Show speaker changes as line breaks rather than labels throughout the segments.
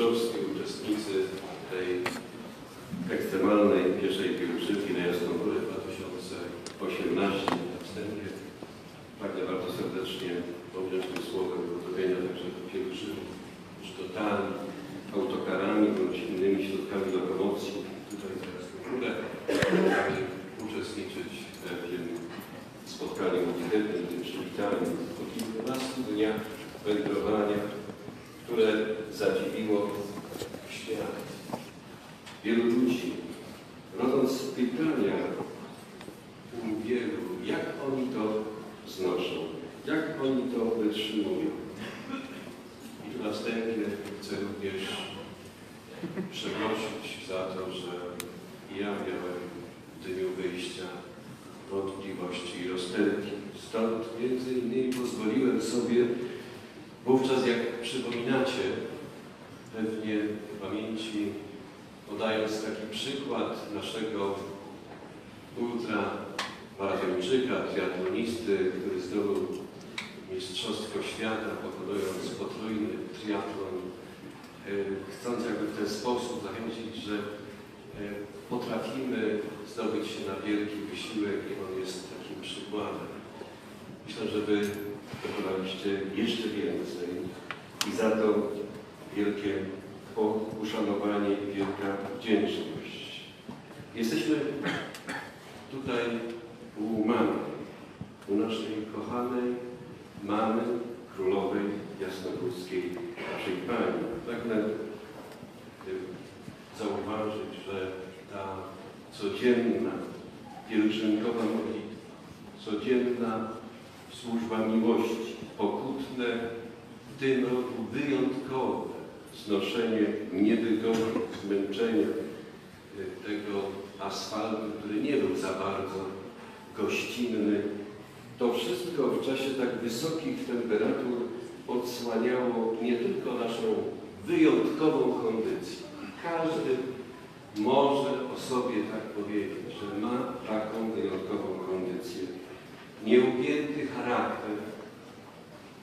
Rzeszowscy, uczestnicy tej ekstremalnej pierwszej pielgrzymki na Jasną Górę 2018 na wstępie. Pragnę bardzo serdecznie podjąć tym słowem pozdrowienia także pielgrzymów, którzy dotarli autokarami bądź innymi środkami lokomocji tutaj na Jasną Górę, uczestniczyć w tym spotkaniu modlitewnym, tym przywitaniem po kilkunastu dniach wędrowania, które zadziwiło świat. Wielu ludzi, rodząc pytania u wielu, jak oni to znoszą, jak oni to wytrzymują. I tu na chcę również przeprosić za to, że ja miałem w dniu wyjścia wątpliwości i rozterki. Stąd między innymi pozwoliłem sobie wówczas, jak przypominacie, pewnie w pamięci, podając taki przykład naszego ultra maratończyka, triatlonisty, który zdobył Mistrzostwo Świata, pokonując potrójny triatlon, e, chcąc jakby w ten sposób zachęcić, że e, potrafimy zdobyć się na wielki wysiłek i on jest takim przykładem. Myślę, że Wy dokonaliście jeszcze więcej i za to wielkie uszanowanie i wielka wdzięczność. Jesteśmy tutaj u mamy, u naszej kochanej mamy królowej jasnogórskiej, naszej Pani. Pragnę y, zauważyć, że ta codzienna pielgrzymkowa modlitwa, codzienna służba miłości, pokutne, w tym roku wyjątkowe znoszenie niewygody, zmęczenia y, tego asfaltu, który nie był za bardzo gościnny. To wszystko w czasie tak wysokich temperatur odsłaniało nie tylko naszą wyjątkową kondycję. Każdy może o sobie tak powiedzieć, że ma taką wyjątkową kondycję. Nieugięty charakter,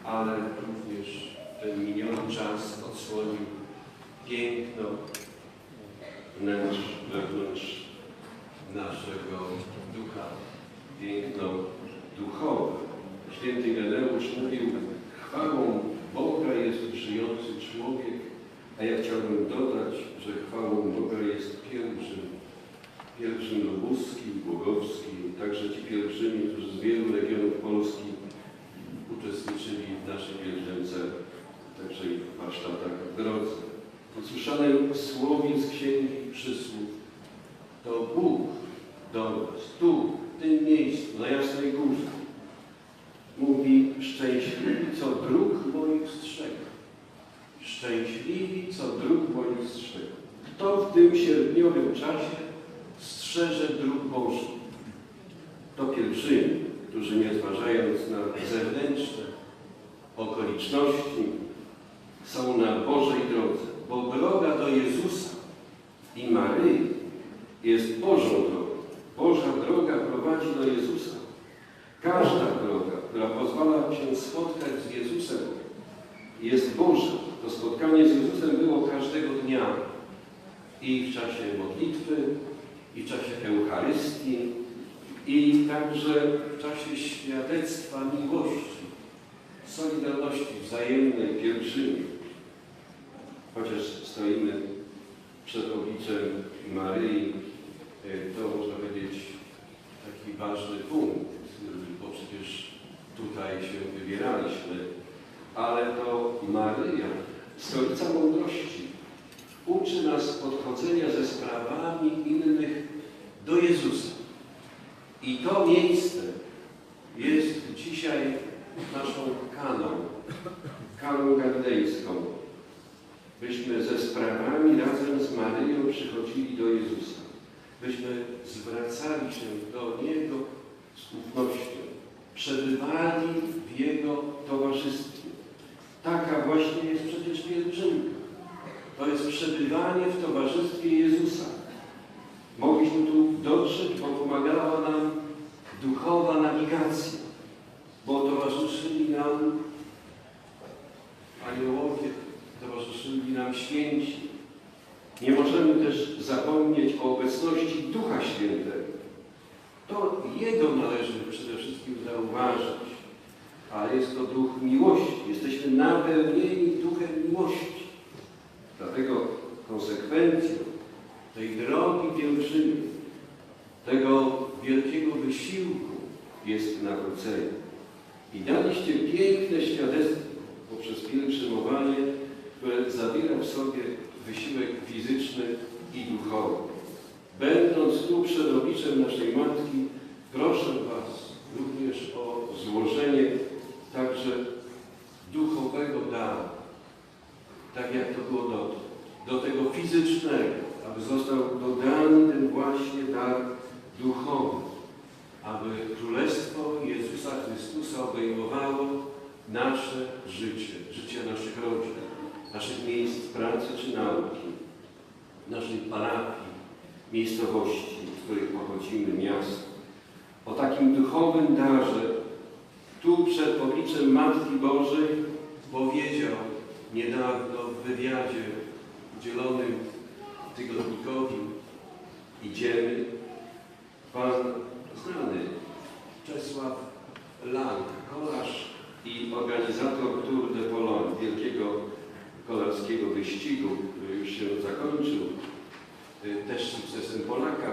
ale również ten miniony czas odsłonił piękno wnętrz, wewnątrz naszego ducha, piękno duchowe. Święty Geneusz mówił, chwałą Boga jest żyjący człowiek, a ja chciałbym dodać, że chwałą Boga jest pielgrzym. Pielgrzym lubuski, głogowski, także ci pielgrzymi, którzy z wielu regionów Polski uczestniczyli w naszej pielgrzymce, także i w warsztatach w drodze. Usłyszanym słowie z Księgi Przysłów to Bóg do nas, tu, w tym miejscu, na Jasnej Górze, mówi szczęśliwi, co dróg moich strzega. Szczęśliwi, co dróg moich strzega. Kto w tym sierpniowym czasie strzeże dróg Bożych? To pielgrzymi, którzy nie zważając na zewnętrzne okoliczności, są na Bożej drodze, bo droga do Jezusa i Maryi jest Bożą drogą. Boża droga prowadzi do Jezusa. Każda droga, która pozwala się spotkać z Jezusem, jest Boża. To spotkanie z Jezusem było każdego dnia i w czasie modlitwy, i w czasie Eucharystii, i także w czasie świadectwa miłości, solidarności wzajemnej, pielgrzymie. Chociaż stoimy przed obliczem Maryi, to można powiedzieć taki ważny punkt, bo przecież tutaj się wybieraliśmy, ale to Maryja, stolica mądrości, uczy nas podchodzenia ze sprawami innych do Jezusa. I to miejsce jest dzisiaj naszą kaną, kaną gardejską. Byśmy ze sprawami razem z Maryją przychodzili do Jezusa. Byśmy zwracali się do Niego z ufnością. Przebywali w Jego towarzystwie. Taka właśnie jest przecież pielgrzymka. To jest przebywanie w towarzystwie Jezusa. Mogliśmy tu dotrzeć, bo pomagała nam bo towarzyszyli nam aniołowie, towarzyszyli nam święci. Nie możemy też zapomnieć o obecności Ducha Świętego. To Jego należy przede wszystkim zauważyć, ale jest to Duch miłości. Jesteśmy napełnieni Duchem miłości. Dlatego konsekwencją tej drogi pielgrzymi, tego wielkiego wysiłku jest nawrócenie. I daliście piękne świadectwo poprzez pielgrzymowanie, które zawiera w sobie wysiłek fizyczny i duchowy. Będąc tu przed obliczem naszej Matki, proszę Was również o złożenie także duchowego daru, tak jak to było dotąd, do tego fizycznego, aby został dodany ten właśnie dar duchowy, aby Królestwo Jezusa Chrystusa obejmowało nasze życie, życie naszych rodzin, naszych miejsc pracy czy nauki, naszych parafii, miejscowości, z których pochodzimy, miast. O takim duchowym darze tu przed obliczem Matki Bożej powiedział niedawno w wywiadzie udzielonym tygodnikowi Idziemy pan znany Czesław Lang, kolarz i organizator Tour de Pologne, wielkiego kolarskiego wyścigu, który już się zakończył, y, też sukcesem Polaka.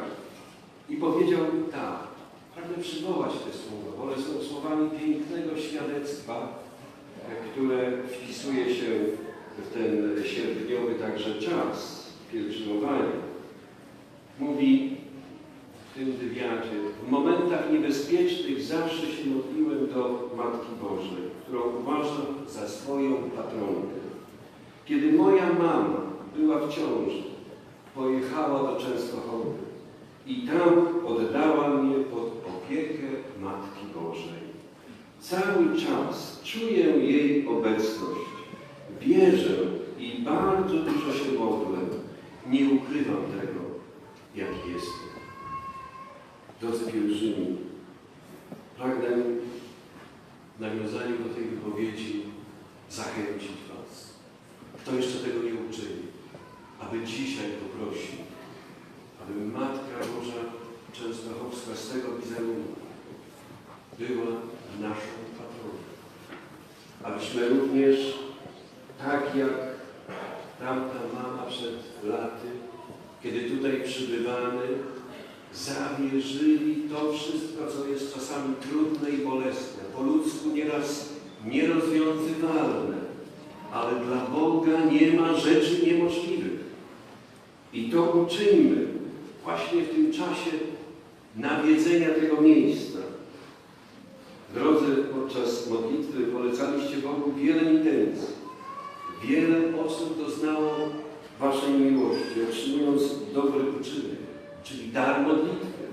I powiedział tak, pragnę przywołać te słowa, bo one są słowami pięknego świadectwa, e, które wpisuje się w ten sierpniowy także czas pielgrzymowania. Mówi w tym wywiadzie, w momentach niebezpiecznych zawsze się modliłem do Matki Bożej, którą uważam za swoją patronkę. Kiedy moja mama była w ciąży, pojechała do Częstochowy i tam oddała mnie pod opiekę Matki Bożej. Cały czas czuję jej obecność, wierzę i bardzo dużo się modlę. Nie ukrywam tego, jaki jestem. Drodzy pielgrzymi, pragnę nawiązaniu do tej wypowiedzi zachęcić Was. Kto jeszcze tego nie uczyni, aby dzisiaj poprosił, aby Matka Boża Częstochowska z tego wizerunku była naszą patroną. Abyśmy również, tak jak tamta mama przed laty, kiedy tutaj przybywamy, zawierzyli to wszystko, co jest czasami trudne i bolesne, po ludzku nieraz nierozwiązywalne, ale dla Boga nie ma rzeczy niemożliwych. I to uczyńmy właśnie w tym czasie nawiedzenia tego miejsca. W drodze podczas modlitwy polecaliście Bogu wiele intencji. Wiele osób doznało Waszej miłości, otrzymując dobry uczynek, czyli dar modlitwy.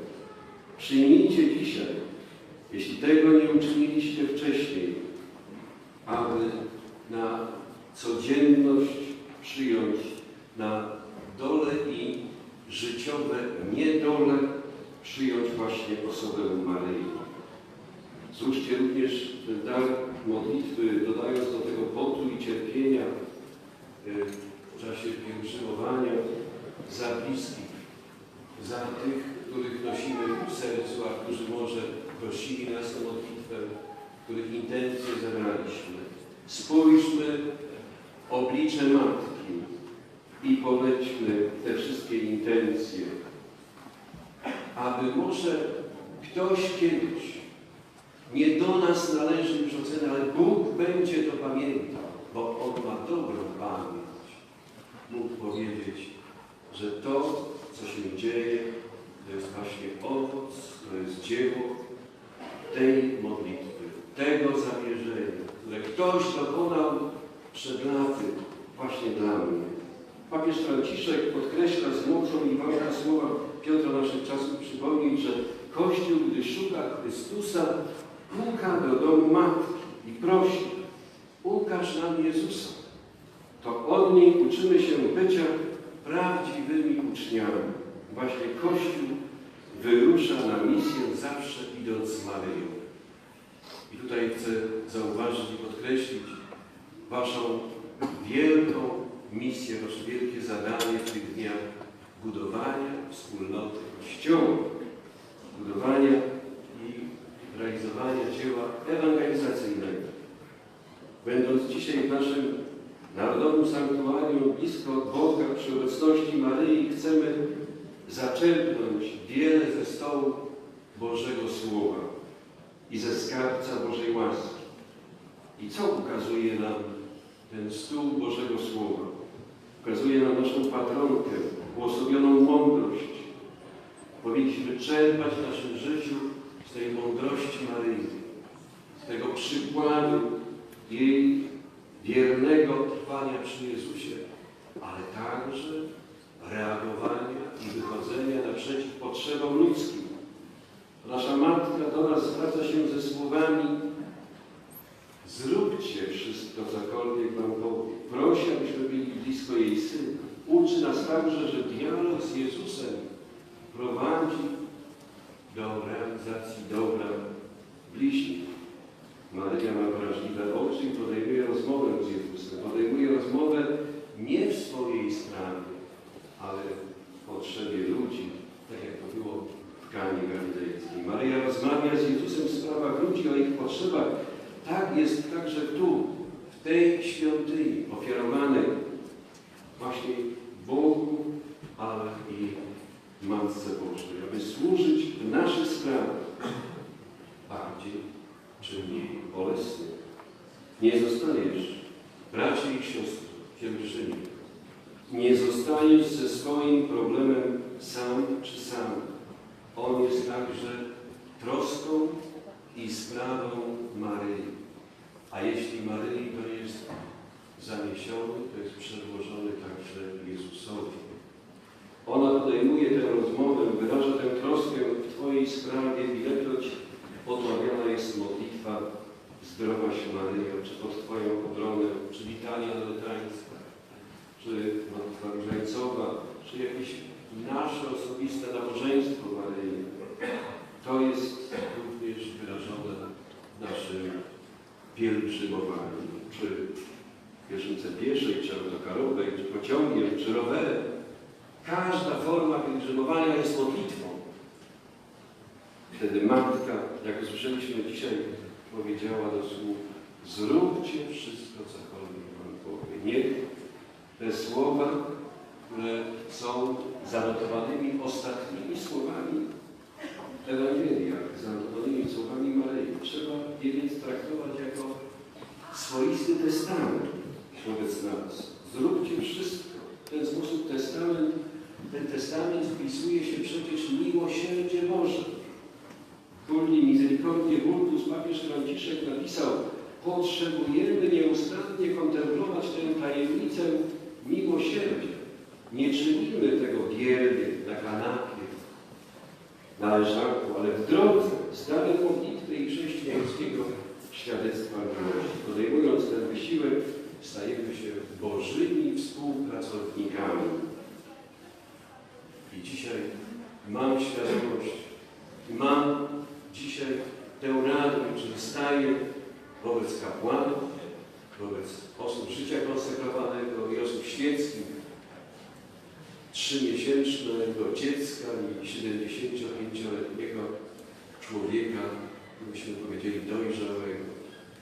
Przyjmijcie dzisiaj, jeśli tego nie uczyniliście wcześniej, aby na codzienność przyjąć na dole i życiowe niedole przyjąć właśnie osobę Maryi. Złóżcie również ten dar modlitwy, dodając do tego potu i cierpienia y, w czasie pielgrzymowania za bliskich, za tych, których nosimy w sercu, a którzy może prosili nas o modlitwę, których intencje zabraliśmy. Spójrzmy w oblicze Matki i polećmy te wszystkie intencje, aby może ktoś kiedyś nie do nas należy już ocena, ale Bóg będzie to pamiętał, bo On ma dobrą pamięć. Mógł powiedzieć, że to, co się dzieje, to jest właśnie owoc, to jest dzieło tej modlitwy, tego zamierzenia, które ktoś dokonał przed laty właśnie dla mnie. Papież Franciszek podkreśla z mocą i ważne słowa Piotra naszych czasów przypomnieć, że Kościół, gdy szuka Chrystusa, puka do domu Matki i prosi, ukaż nam Jezusa. To od niej uczymy się bycia prawdziwymi uczniami. Właśnie Kościół wyrusza na misję zawsze idąc z Maryją. I tutaj chcę zauważyć i podkreślić Waszą wielką misję, nasze wielkie zadanie w tych dniach budowania wspólnoty Kościoła, budowania i realizowania dzieła ewangelizacyjnego. Będąc dzisiaj w naszym narodowym sanktuarium blisko Boga przy obecności Maryi, chcemy zaczerpnąć wiele ze stołu Bożego Słowa i ze skarbca Bożej łaski. I co ukazuje nam ten stół Bożego Słowa? Ukazuje nam naszą patronkę, błogosławioną mądrość. Powinniśmy czerpać w naszym życiu z tej mądrości Maryi, z tego przykładu jej wiernego trwania przy Jezusie, ale także reagowania i wychodzenia naprzeciw potrzebom ludzkim. Nasza Matka do nas zwraca się ze słowami Zróbcie wszystko, cokolwiek Wam powie. Prosi, abyśmy byli blisko jej Syna. Uczy nas także, że dialog z Jezusem prowadzi do realizacji dobra bliźnich. Maryja ma wrażliwe oczy i podejmuje rozmowę z Jezusem. Podejmuje rozmowę nie w swojej sprawie, ale w potrzebie ludzi, tak jak to było w Kanie Galilejskiej. Maryja rozmawia z Jezusem w sprawach ludzi, o ich potrzebach. Tak jest także tu, w tej świątyni ofiarowanej właśnie Bogu, ale i Matce Bożej, aby służyć w naszych sprawach bardziej czy mniej bolesny. Nie zostajesz, bracie i siostry, pielgrzymi, nie zostajesz ze swoim problemem sam czy sam. On jest także troską i sprawą Maryi. A jeśli Maryi to jest zaniesiony, to jest przedłożony także Jezusowi. Ona podejmuje tę rozmowę, wyraża tę troskę w Twojej sprawie, ilekroć odmawiana jest modlitwa Zdrowaś Maryjo, czy pod Twoją obronę, czy litania letańska, czy modlitwa różańcowa, czy jakieś nasze osobiste nabożeństwo Maryi. To jest również wyrażone w naszym pielgrzymowaniu, czy pielgrzymce pieszej, czy autokarowej, czy pociągiem, czy rowerem. Każda forma pielgrzymowania jest modlitwą. Wtedy matka, jak usłyszeliśmy dzisiaj, powiedziała do słów, zróbcie wszystko, cokolwiek Wam powie. Niech te słowa, które są zanotowanymi ostatnimi słowami w Ewangeliach, zanotowanymi słowami Maryi, trzeba je więc traktować jako swoisty testament wobec nas. Zróbcie wszystko. W ten sposób testament, ten testament wpisuje się przecież miłosierdzie Boże. Kulni Misericordie Vultus papież Franciszek napisał Potrzebujemy nieustannie kontemplować tę tajemnicę miłosierdzia. Nie czynimy tego biernie na kanapie, na leżaku, ale w drodze zdania modlitwy i chrześcijańskiego świadectwa miłości. Podejmując ten wysiłek, stajemy się Bożymi współpracownikami. I dzisiaj mam świadomość, mam dzisiaj tę radość, że staję wobec kapłanów, wobec osób życia konsekrowanego i osób świeckich, trzymiesięcznego dziecka i 75-letniego człowieka, byśmy powiedzieli dojrzałego,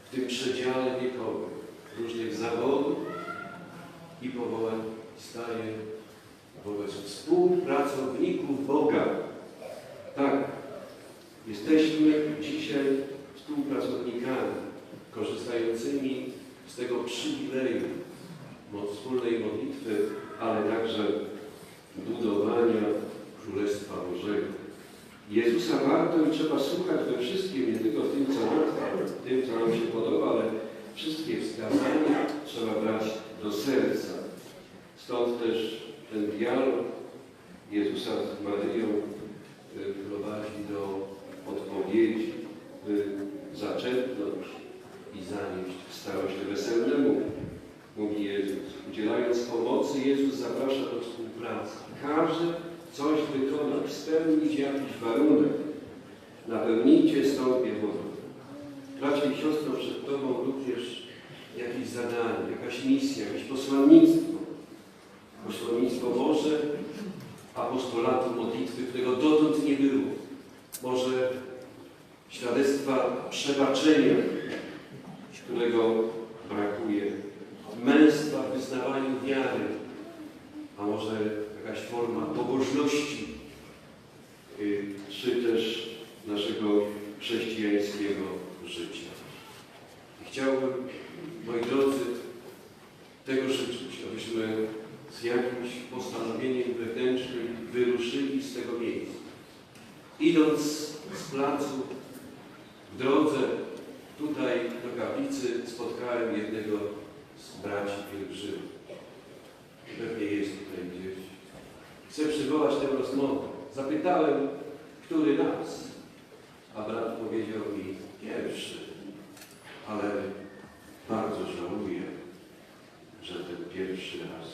w tym przedziale wiekowym, różnych zawodów i powołań staje wobec współpracowników Boga. Tak, jesteśmy dzisiaj współpracownikami, korzystającymi z tego przywileju wspólnej modlitwy, ale także budowania Królestwa Bożego. Jezusa warto i trzeba słuchać we wszystkim, nie tylko w tym, co w tym, co nam się podoba, ale wszystkie wskazania trzeba brać do serca. Stąd też ten dialog Jezusa z Maryją y, prowadzi do odpowiedzi, by zaczerpnąć i zanieść starość weselnemu, mówi Jezus. Udzielając pomocy, Jezus zaprasza do współpracy. Każdy coś wykonać, spełnić jakiś warunek. Napełnijcie stąpie wodą. Bracie i siostro, przed Tobą również jakieś zadanie, jakaś misja, jakieś posłannictwo. Może apostolatu modlitwy, którego dotąd nie było. Może świadectwa przebaczenia, którego brakuje. Męstwa w wyznawaniu wiary, a może jakaś forma pobożności, y, czy też naszego chrześcijańskiego życia. I chciałbym, moi drodzy, tego życzyć, abyśmy z jakimś postanowieniem wewnętrznym wyruszyli z tego miejsca. Idąc z placu w drodze tutaj do kaplicy spotkałem jednego z braci pielgrzymów. Pewnie jest tutaj gdzieś. Chcę przywołać tę rozmowę. Zapytałem, który raz, a brat powiedział mi pierwszy, ale bardzo żałuję, że ten pierwszy raz.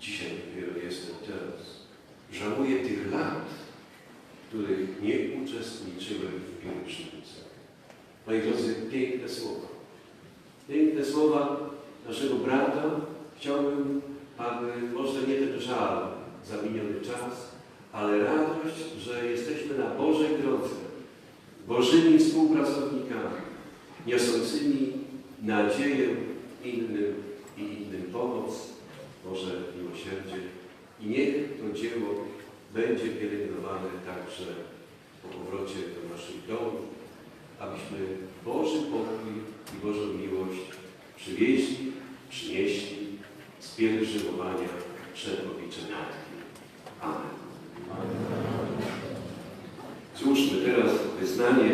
Dzisiaj dopiero jestem teraz. Żałuję tych lat, których nie uczestniczyłem w pielgrzymce. Moi drodzy, piękne słowa. Piękne słowa naszego brata. Chciałbym, aby może nie ten żal za miniony czas, ale radość, że jesteśmy na Bożej drodze, Bożymi współpracownikami, niosącymi nadzieję innym i innym pomoc, Boże miłosierdzie. I niech to dzieło będzie pielęgnowane także po powrocie do naszych domów, abyśmy Boży pokój i Bożą miłość przywieźli, przynieśli z pielgrzymowania przed obliczem Matki. Amen. Złóżmy teraz wyznanie